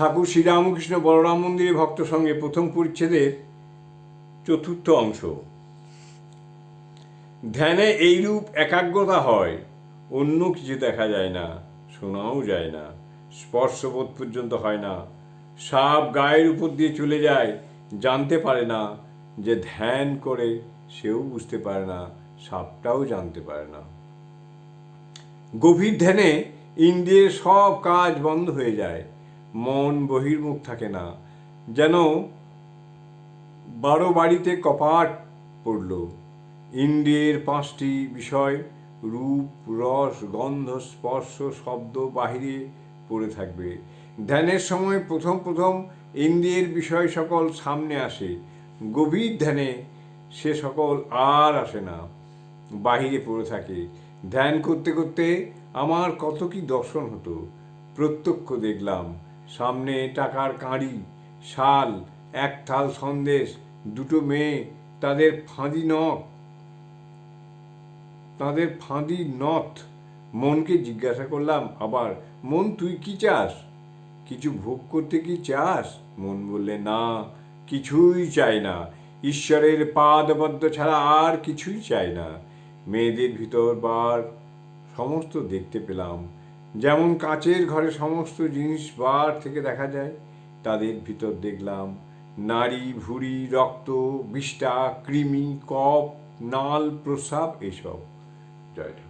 ঠাকুর শ্রীরামকৃষ্ণ বলরাম মন্দিরে ভক্ত সঙ্গে প্রথম পরিচ্ছেদের চতুর্থ অংশ। ধ্যানে এইরূপ একাগ্রতা হয়, অন্য কিছু দেখা যায় না, শোনাও যায় না, স্পর্শবোধ পর্যন্ত হয় না, সাপ গায়ের উপর দিয়ে চলে যায়, জানতে পারে না যে ধ্যান করে সেও বুঝতে পারে না, সাপটাও জানতে পারে না। গভীর ধ্যানে ইন্দ্রিয়ের সব কাজ বন্ধ হয়ে যায় মন বহির্মুখ থাকে না। যেন বারো বাড়িতে কপাট পড়ল। ইন্দ্রিয়ের পাঁচটি বিষয়, রূপ, রস, গন্ধ, স্পর্শ, শব্দ বাহিরে পড়ে থাকবে। ধ্যানের সময় প্রথম প্রথম ইন্দ্রিয়ের বিষয় সকল সামনে আসে। গভীর ধ্যানে সে সকল আর আসে না, বাহিরে পড়ে থাকে। ধ্যান করতে করতে আমার কত কি দর্শন হতো, প্রত্যক্ষ দেখলাম। সামনে টাকার কাঁড়ি, শাল, এক থাল সন্দেশ, দুটো মেয়ে, তাদের ফাঁদি নখ। তাদের ফাঁদি নথ। মনকে জিজ্ঞাসা করলাম, আবার মন তুই কি চাস? কিছু ভোগ করতে কি চাস? মন বললে, না, কিছুই চাই না। ঈশ্বরের পাদবদ্ধ ছাড়া আর কিছুই চাই না। মেয়েদের ভিতর বার সমস্ত দেখতে পেলাম। যেমন কাচের ঘরে সমস্ত জিনিস বার থেকে দেখা যায়, তাদের ভিতর দেখলাম নারী, ভুড়ি, রক্ত, বিষ্ঠা, কৃমি কপ নাল প্রস্রাব এসব জয়।